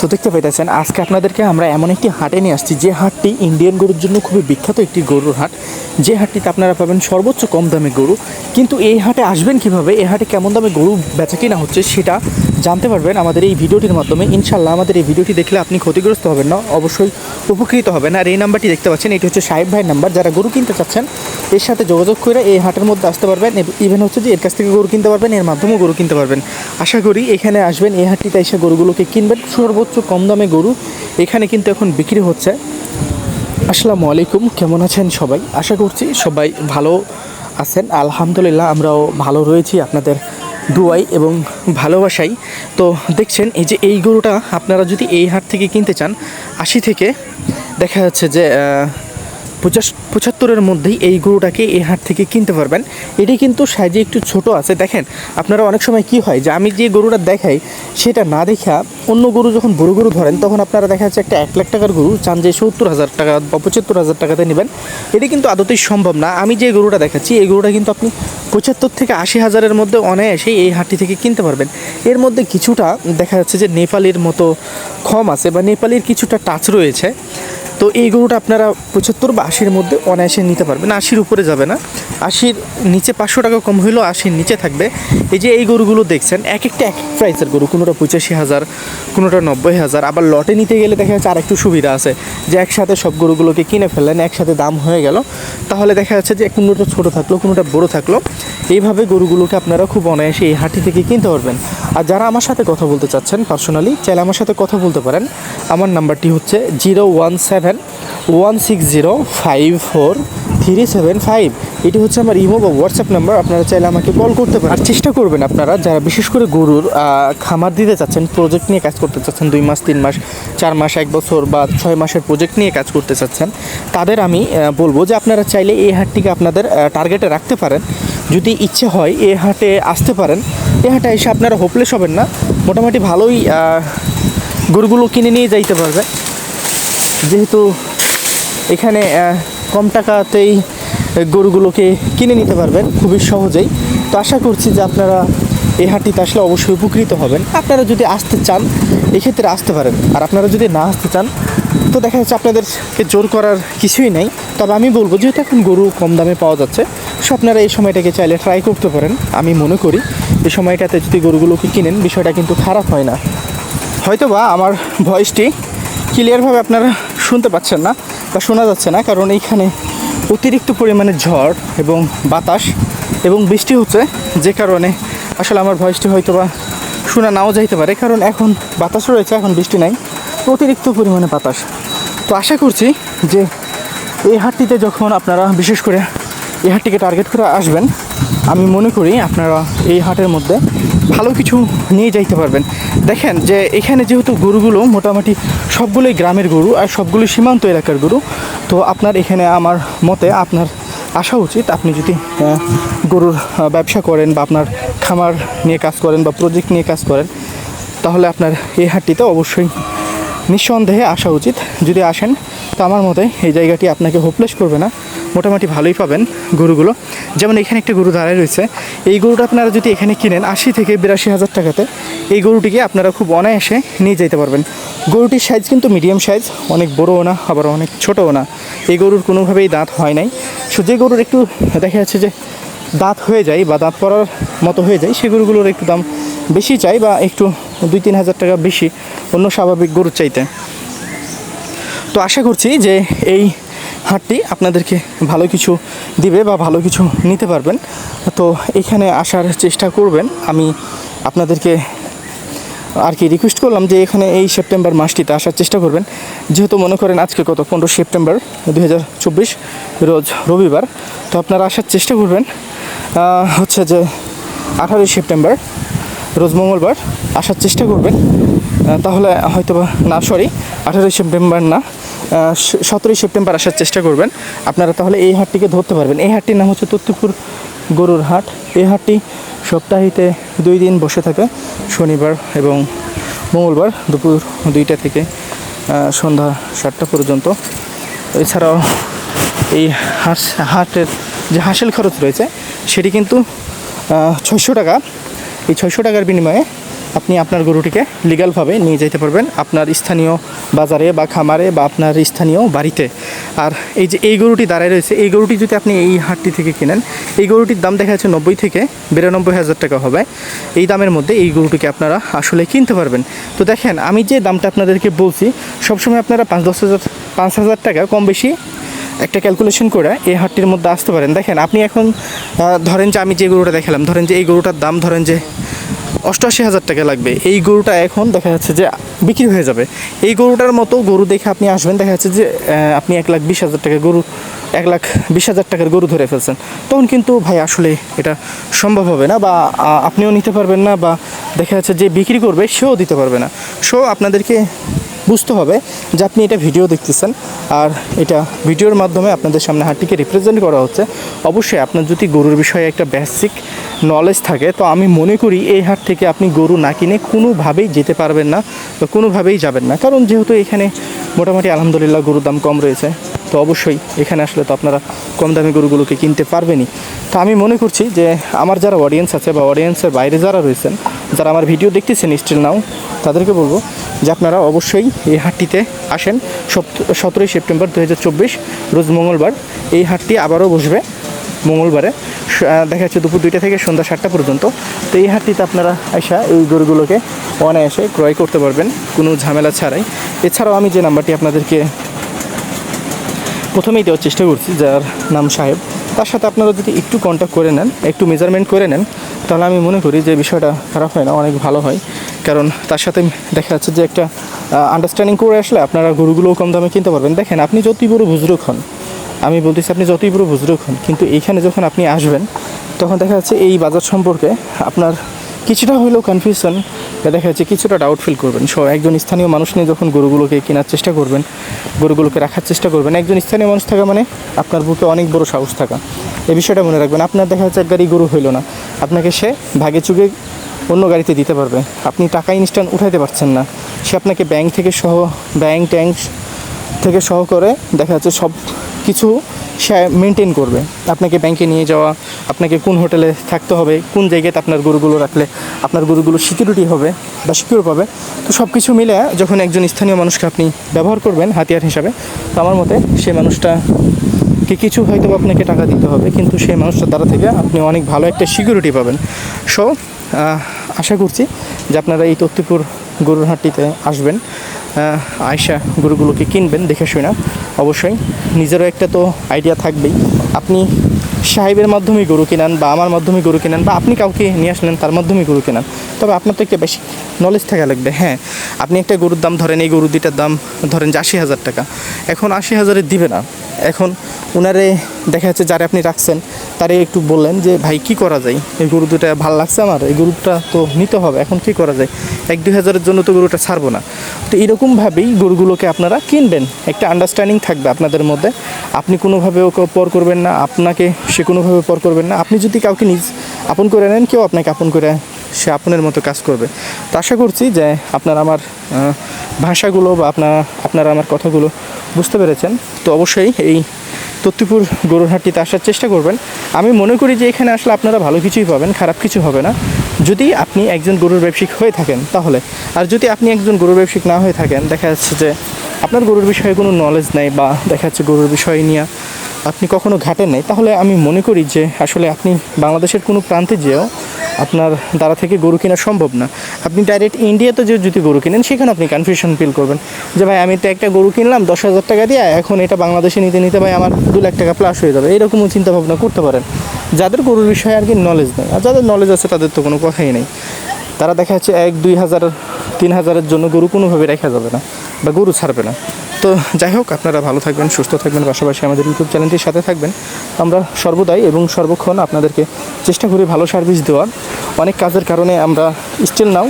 তো দেখতে পাইতেছেন, আজকে আপনাদেরকে আমরা এমন একটি হাটে নিয়ে আসছি। যে হাটটি ইন্ডিয়ান গরুর জন্য খুবই বিখ্যাত একটি গরুর হাট। যে হাটটিতে আপনারা পাবেন সর্বোচ্চ কম দামে গরু। কিন্তু এই হাটে আসবেন কীভাবে? এই হাটে কেমন দামে গরু বেচা কিনা হচ্ছে সেটা জানতে পারবেন আমাদের এই ভিডিওটির মাধ্যমে। ইনশাল্লাহ আমাদের এই ভিডিওটি দেখলে আপনি ক্ষতিগ্রস্ত হবেন না, অবশ্যই উপকৃত হবেন। আর এই নাম্বারটি দেখতে পাচ্ছেন, এটি হচ্ছে সাহেব ভাইয়ের নাম্বার। যারা গরু কিনতে চাচ্ছেন, এর সাথে যোগাযোগ করে এই হাটের মধ্যে আসতে পারবেন। ইভেন হচ্ছে যে এর কাছ থেকে গরু কিনতে পারবেন, এর মাধ্যমেও গরু কিনতে পারবেন। আশা করি এখানে আসবেন, এই হাটটিতে এসে গরুগুলোকে কিনবেন। সর্বোচ্চ কম দামে গরু এখানে কিন্তু এখন বিক্রি হচ্ছে। আসসালামু আলাইকুম, কেমন আছেন সবাই? আশা করছি সবাই ভালো আছেন। আলহামদুলিল্লাহ, আমরাও ভালো রয়েছি। আপনাদের দুয়াই এবং ভালোবাসাই। তো দেখছেন, এই যে এই গরুটা আপনারা যদি এই হাট থেকে কিনতে চান, আশি থেকে, দেখা যাচ্ছে যে পঁচাশ পঁচাত্তরের মধ্যেই এই গরুটাকে এই হাট থেকে কিনতে পারবেন। এটি কিন্তু সাইজে একটু ছোট আছে। দেখেন, আপনারা অনেক সময় কি হয় যে, আমি যে গরুটা দেখাই, সেটা না দেখা অন্য গরু যখন বড় গরু ধরেন, তখন আপনারা দেখা যাচ্ছে একটা এক লাখ টাকার গরু, চান যে সত্তর হাজার টাকা বা পঁচাত্তর হাজার টাকাতে নেবেন। এটি কিন্তু আদতেই সম্ভব না। আমি যে গরুটা দেখাচ্ছি, এই গরুটা কিন্তু আপনি পঁচাত্তর থেকে আশি হাজারের মধ্যে অনায়াসেই এই হাটটি থেকে কিনতে পারবেন। এর মধ্যে কিছুটা দেখা যাচ্ছে যে, নেপালির মতো ক্ষম আছে বা নেপালির কিছুটা টাচ রয়েছে। তো এই গরুটা আপনারা পঁচাত্তর বা আশির মধ্যে অনায়াসে নিতে পারবেন। আশির উপরে যাবে না। আশির নিচে পাঁচশো টাকা কম হইলেও আশির নিচে থাকবে। এই যে এই গরুগুলো দেখছেন এক একটা এক প্রাইসের গরু, কোনোটা পঁচাশি হাজার, কোনোটা নব্বই হাজার। আবার লটে নিতে গেলে দেখা যাচ্ছে আরেকটু সুবিধা আছে যে একসাথে সব গরুগুলোকে কিনে ফেললেন, একসাথে দাম হয়ে গেল। তাহলে দেখা যাচ্ছে যে কোনোটা ছোটো থাকল, কোনোটা বড় থাকল। এইভাবে গরুগুলোকে আপনারা খুব অনায়াসে এই হাটি থেকে কিনতে পারবেন। আর যারা আমার সাথে কথা বলতে চাচ্ছেন পার্সোনালি চাইলে আমার সাথে কথা বলতে পারেন। আমার নাম্বারটি হচ্ছে zero one seven one six zero five four three seven five এটি হচ্ছে আমার ইমো বা হোয়াটসঅ্যাপ নাম্বার আপনারা চাইলে আমাকে কল করতে পারেন। আর চেষ্টা করবেন আপনারা, যারা বিশেষ করে গরুর খামার দিতে চাচ্ছেন প্রজেক্ট নিয়ে কাজ করতে চাচ্ছেন, দুই মাস, তিন মাস, চার মাস, এক বছর বা ছয় মাসের প্রজেক্ট নিয়ে কাজ করতে চাচ্ছেন, তাদের আমি বলব যে আপনারা চাইলে এই হাটটিকে আপনাদের টার্গেটে রাখতে পারেন। যদি ইচ্ছে হয় এ হাটে আসতে পারেন। এ হাটে এসে আপনারা হোপলেস হবেন না। মোটামুটি ভালোই গরুগুলো কিনে নিয়ে যাইতে পারবে। যেহেতু এখানে কম টাকাতেই গরুগুলোকে কিনে নিতে পারবেন খুবই সহজেই। তো আশা করছি যে আপনারা এই হাটটিতে আসলে অবশ্যই উপকৃত হবেন। আপনারা যদি আসতে চান, এক্ষেত্রে আসতে পারেন। আর আপনারা যদি না আসতে চান তো দেখা যাচ্ছে আপনাদেরকে জোর করার কিছুই নেই। তবে আমি বলব, যেহেতু এখন গরু কম দামে পাওয়া যাচ্ছে, সো আপনারা এই সময়টাকে চাইলে ট্রাই করতে পারেন, আমি মনে করি। এই সময়টাতে যদি গরুগুলোকে কিনেন, বিষয়টা কিন্তু খারাপ হয় না। হয়তো বা আমার ভয়েসটি ক্লিয়ারভাবে আপনারা শুনতে পাচ্ছেন না বা শোনা যাচ্ছে না, কারণ এইখানে অতিরিক্ত পরিমাণে ঝড় এবং বাতাস এবং বৃষ্টি হচ্ছে, যে কারণে আসলে আমার ভয়েসটি হয়তো বা শোনা নাও যাইতে পারে, কারণ এখন বাতাস রয়েছে, এখন বৃষ্টি নাই, অতিরিক্ত পরিমাণে বাতাস। তো আশা করছি যে এই হাটটিতে যখন আপনারা, বিশেষ করে এই হাটটিকে টার্গেট করে আসবেন, আমি মনে করি আপনারা এই হাটের মধ্যে ভালো কিছু নিয়ে যাইতে পারবেন। দেখেন যে এখানে যেহেতু গরুগুলো মোটামুটি সবগুলোই গ্রামের গরু আর সবগুলো সীমান্ত এলাকার গরু, তো আপনার এখানে আমার মতে আপনার আসা উচিত আপনি যদি গরুর ব্যবসা করেন বা আপনার খামার নিয়ে কাজ করেন বা প্রজেক্ট নিয়ে কাজ করেন, তাহলে আপনার এই হাটটিতে অবশ্যই নিঃসন্দেহে আসা উচিত। যদি আসেন, তো আমার মতে এই জায়গাটি আপনাকে হোপলেস করবে না। মোটামুটি ভালোই পাবেন গরুগুলো। যেমন এখানে একটা গরু দাঁড়ায় রয়েছে। এই গরুটা আপনারা যদি এখানে কিনেন, আশি থেকে বিরাশি হাজার টাকাতে, এই গরুটিকে আপনারা খুব অনায়াসে নিয়ে যেতে পারবেন। গরুটির সাইজ কিন্তু মিডিয়াম সাইজ অনেক বড়ও না, আবার অনেক ছোটও না। এই গরুর কোনোভাবেই দাঁত হয় নাই। সো যে গরুর একটু দেখা যাচ্ছে যে দাঁত হয়ে যায় বা দাঁত পড়ার মতো হয়ে যায় সেই গরুগুলোর একটু দাম বেশি চাই বা একটু দুই তিন হাজার টাকা বেশি। অন্য স্বাভাবিক গরুর চাইতে। তো আশা করছি যে এই হাটটি আপনাদেরকে ভালো কিছু দিবে বা ভালো কিছু নিতে পারবেন। তো এখানে আসার চেষ্টা করবেন। আমি আপনাদেরকে আর কি রিকোয়েস্ট করলাম যে এখানে এই সেপ্টেম্বর মাসটিতে আসার চেষ্টা করবেন। যেহেতু মনে করেন আজকে কত? পনেরো সেপ্টেম্বর দু হাজার চব্বিশ রোজ রবিবার। তো আপনারা আসার চেষ্টা করবেন। হচ্ছে যে আঠারোই সেপ্টেম্বর রোজ মঙ্গলবার আসার চেষ্টা করবেন। তাহলে হয়তো না সরি আঠারোই সেপ্টেম্বর না সতেরোই সেপ্টেম্বর আসার চেষ্টা করবেন। আপনারা তাহলে এই হাটটিকে ধরতে পারবেন। এই হাটটির নাম হচ্ছে তত্ত্বপুর গরুর হাট। এই হাটটি সপ্তাহিতে দুই দিন বসে থাকে, শনিবার এবং মঙ্গলবার দুপুর দুইটা থেকে সন্ধ্যা সাতটা পর্যন্ত। এছাড়াও এই হাঁস, হাটের যে হাঁসেল খরচ রয়েছে, সেটি কিন্তু ছয়শো টাকা। এই ছয়শো টাকার বিনিময়ে আপনি আপনার গরুটিকে লিগালভাবে নিয়ে যেতে পারবেন আপনার স্থানীয় বাজারে বা খামারে বা আপনার স্থানীয় বাড়িতে। আর এই যে এই গরুটি দাঁড়ায় রয়েছে, এই গরুটি যদি আপনি এই হাটটি থেকে কেনেন, এই গরুটির দাম দেখা যাচ্ছে নব্বই থেকে বিরানব্বই হাজার টাকা হবে। এই দামের মধ্যে এই গরুটিকে আপনারা আসলে কিনতে পারবেন। তো দেখেন, আমি যে দামটা আপনাদেরকে বলছি, সবসময় আপনারা পাঁচ দশ হাজার, পাঁচ হাজার টাকা কম বেশি একটা ক্যালকুলেশন করে এই হাটটির মধ্যে আসতে পারেন। দেখেন, আপনি এখন ধরেন যে আমি যে গরুটা দেখালাম, ধরেন যে এই গরুটার দাম ধরেন যে অষ্টআশি হাজার টাকা লাগবে। এই গরুটা এখন দেখা যাচ্ছে যে বিক্রি হয়ে যাবে। এই গরুটার মতো গরু দেখে আপনি আসবেন, দেখা যাচ্ছে যে আপনি এক লাখ বিশ হাজার টাকা গরু, এক লাখ বিশ হাজার টাকার গরু ধরে ফেলছেন। তখন কিন্তু ভাই আসলে এটা সম্ভব হবে না বা আপনিও নিতে পারবেন না বা দেখা যাচ্ছে যে বিক্রি করবে, সেও দিতে পারবে না। সো আপনাদেরকে বুঝতে হবে যে আপনি এটা ভিডিও দেখতেছেন। আর এটা ভিডিওর মাধ্যমে আপনাদের সামনে হাটটিকে রিপ্রেজেন্ট করা হচ্ছে। অবশ্যই আপনার যদি গরুর বিষয়ে একটা বেসিক নলেজ থাকে, তো আমি মনে করি এই হাট থেকে আপনি গরু না কিনে কোনোভাবেই যেতে পারবেন না বা কোনোভাবেই যাবেন না। কারণ যেহেতু এখানে মোটামুটি আলহামদুলিল্লাহ গরুর দাম কম রয়েছে। তো অবশ্যই এখানে আসলে তো আপনারা কম দামি গরুগুলোকে কিনতে পারবেনই। তো আমি মনে করছি যে আমার যারা অডিয়েন্স আছে বা অডিয়েন্সের বাইরে যারা রয়েছেন, যারা আমার ভিডিও দেখতেছেন স্টিল নাও তাদেরকে বলব যে আপনারা অবশ্যই এই হাটটিতে আসেন। সতেরোই সেপ্টেম্বর দু হাজার চব্বিশ, রোজ মঙ্গলবার এই হাটটি আবারও বসবে মঙ্গলবারে। দেখা যাচ্ছে দুপুর দুইটা থেকে সন্ধ্যা সাতটা পর্যন্ত। তো এই হাটটিতে আপনারা আসা এই গরুগুলোকে অনায়াসে ক্রয় করতে পারবেন, কোনো ঝামেলা ছাড়াই। এছাড়াও আমি যে নাম্বারটি আপনাদেরকে প্রথমেই দেওয়ার চেষ্টা করছি যার নাম সাহেব। তার সাথে আপনারা যদি একটু কন্ট্যাক্ট করে নেন, একটু মেজারমেন্ট করে নেন, তাহলে আমি মনে করি যে বিষয়টা খারাপ হয় না, অনেক ভালো হয়। কারণ তার সাথে দেখা যাচ্ছে যে একটা আন্ডারস্ট্যান্ডিং করে আসলে আপনারা গরুগুলোও কম দামে কিনতে পারবেন। দেখেন, আপনি যতই বড় বুজরুক হন, আমি বলতেছি আপনি যতই বড় বুজরুক হন, কিন্তু এইখানে যখন আপনি আসবেন, তখন দেখা যাচ্ছে এই বাজার সম্পর্কে আপনার কিছুটা হলেও কনফিউশন দেখা যাচ্ছে কিছুটা ডাউট ফিল করবেন। সো একজন স্থানীয় মানুষ নিয়ে যখন গরুগুলোকে কেনার চেষ্টা করবেন, গরুগুলোকে রাখার চেষ্টা করবেন, একজন স্থানীয় মানুষ থাকা মানে আপনার বুকে অনেক বড় সাহস থাকা। এই বিষয়টা মনে রাখবেন, আপনার দেখা যাচ্ছে এক গাড়ি গরু হইল না। আপনাকে সে ভাগে চুগে অন্য গাড়িতে দিতে পারবে। আপনি টাকা ইনস্ট্যান্ট উঠাইতে পারছেন না। সে আপনাকে ব্যাংক থেকে সহ ব্যাংক ট্যাঙ্ক থেকে সহ করে দেখা যাচ্ছে সব কিছু সে মেনটেন করবে। আপনাকে ব্যাংকে নিয়ে যাওয়া, আপনাকে কোন হোটেলে থাকতে হবে, কোন জায়গাতে আপনার গরুগুলো রাখলে আপনার গরুগুলো সিকিউরিটি হবে বা সিকিউর পাবে। তো সব কিছু মিলে যখন একজন স্থানীয় মানুষকে আপনি ব্যবহার করবেন হাতিয়ার হিসাবে, তো আমার মতে সেই মানুষটা কি কিছু হয়তো আপনাকে টাকা দিতে হবে, কিন্তু সেই মানুষটার দ্বারা থেকে আপনি অনেক ভালো একটা সিকিউরিটি পাবেন। সো আশা করছি যে আপনারা এই তত্ত্বপুর গরুর হাটটিতে আসবেন। আয়সা গরুগুলোকে কিনবেন, দেখে শুনে। অবশ্যই নিজেরও একটা তো আইডিয়া থাকবেই। আপনি সাহেবের মাধ্যমে গরু কেনান বা আমার মাধ্যমে গরু কেনান বা আপনি কাউকে নিয়ে আসলেন, তার মাধ্যমে গরু কেনান। তবে আপনার তো একটা বেশি নলেজ থাকা লাগবে। হ্যাঁ আপনি একটা গরুর দাম ধরেন, এই গরু দুইটার দাম ধরেন যে আশি হাজার টাকা। এখন আশি হাজারে দিবে না। এখন ওনারে দেখা যাচ্ছে যারা আপনি রাখছেন তারে একটু বললেন যে, ভাই, কি করা যায়? এই গরু দুটা ভালো লাগছে আমার? এই গরুটা তো নিতে হবে, এখন কি করা যায়? এক দুই হাজারের জন্য তো গরুটা ছাড়বো না। তো এরকমভাবেই গরুগুলোকে আপনারা কিনবেন। একটা আন্ডারস্ট্যান্ডিং থাকবে আপনাদের মধ্যে। আপনি কোনোভাবে ওকে পর করবেন না, আপনাকে সে কোনোভাবে পর করবেন না। আপনি যদি কাউকে নিজ আপন করে নেন, কেউ আপনাকে আপন করে সে আপনের মতো কাজ করবে। তো আশা করছি যে আপনারা আমার ভাষাগুলো বা আপনারা আপনারা আমার কথাগুলো বুঝতে পেরেছেন। তো অবশ্যই এই তত্ত্বপুর গরুরহাটটিতে আসার চেষ্টা করবেন। আমি মনে করি যে এখানে আসলে আপনারা ভালো কিছুই পাবেন, খারাপ কিছু হবে না। যদি আপনি একজন গরুর ব্যবসায়িক হয়ে থাকেন, তাহলে। আর যদি আপনি একজন গরুর ব্যবসায়িক না হয়ে থাকেন, দেখা যাচ্ছে যে আপনার গরুর বিষয়ে কোনো নলেজ নেই বা দেখা যাচ্ছে গরুর বিষয় নিয়ে আপনি কখনো ঘাটেন নাই, তাহলে আমি মনে করি যে আসলে আপনি বাংলাদেশের কোনো প্রান্তে যেও আপনার দ্বারা থেকে গরু কেনা সম্ভব না। আপনি ডাইরেক্ট ইন্ডিয়াতে যে যদি গরু কিনেন, সেখানে আপনি কনফিউশন ফিল করবেন। যে ভাই, আমি তো একটা গরু কিনলাম, দশ হাজার টাকা দিয়ে, এখন এটা বাংলাদেশে নিতে নিতে ভাই আমার দু লাখ টাকা প্লাস হয়ে যাবে। এরকমও চিন্তা ভাবনা করতে পারেন। যাদের গরুর বিষয়ে আর কি নলেজ নেই, আর যাদের নলেজ আছে, তাদের তো কোনো কথাই নেই। তারা দেখা যাচ্ছে এক, দুই হাজার, তিন হাজারের জন্য গরু কোনোভাবে রাখা যাবে না, বা গরু ছাড়বে না। তো যাই হোক, আপনারা ভালো থাকবেন, সুস্থ থাকবেন, পাশাপাশি আমাদের ইউটিউব চ্যানেলটির সাথে থাকবেন। আমরা সর্বদাই এবং সর্বক্ষণ আপনাদেরকে চেষ্টা করি ভালো সার্ভিস দেওয়ার। অনেক কাজের কারণে আমরা স্টিল নাও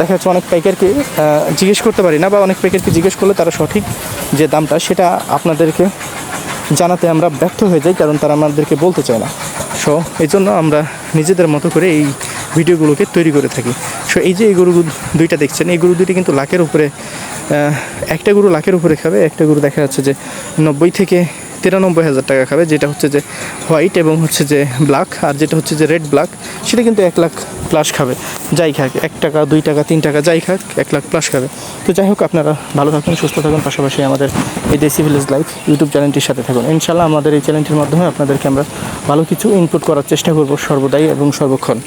দেখা যাচ্ছে অনেক পাইকারকে জিজ্ঞেস করতে পারি না বা অনেক পাইকারকে জিজ্ঞেস করলে তারা সঠিক যে দামটা সেটা আপনাদেরকে জানাতে আমরা ব্যর্থ হয়ে যাই, কারণ তারা আমাদেরকে বলতে চায় না। সো এই জন্য আমরা নিজেদের মতো করে এই ভিডিওগুলোকে তৈরি করে থাকি। সো এই যে এই গরু দুইটা দেখছেন, এই গরু দুইটা কিন্তু লাখের উপরে একটা গরু লাখের উপরে খাবে, একটা গরু দেখা যাচ্ছে যে নব্বই থেকে তিরানব্বই হাজার টাকা খাবে, যেটা হচ্ছে যে হোয়াইট এবং হচ্ছে যে ব্ল্যাক, আর যেটা হচ্ছে যে রেড ব্ল্যাক, সেটা কিন্তু এক লাখ প্লাস খাবে। যাই খাক, এক টাকা, দুই টাকা, তিন টাকা, যাই খাক, এক লাখ প্লাস খাবে। তো যাই হোক, আপনারা ভালো থাকুন, সুস্থ থাকুন, পাশাপাশি আমাদের এই দেশি ভিলেজ লাইফ ইউটিউব চ্যানেলটির সাথে থাকুন। ইনশাল্লাহ আমাদের এই চ্যানেলটির মাধ্যমে আপনাদেরকে আমরা ভালো কিছু ইনপুট করার চেষ্টা করব সর্বদাই এবং সর্বক্ষণ।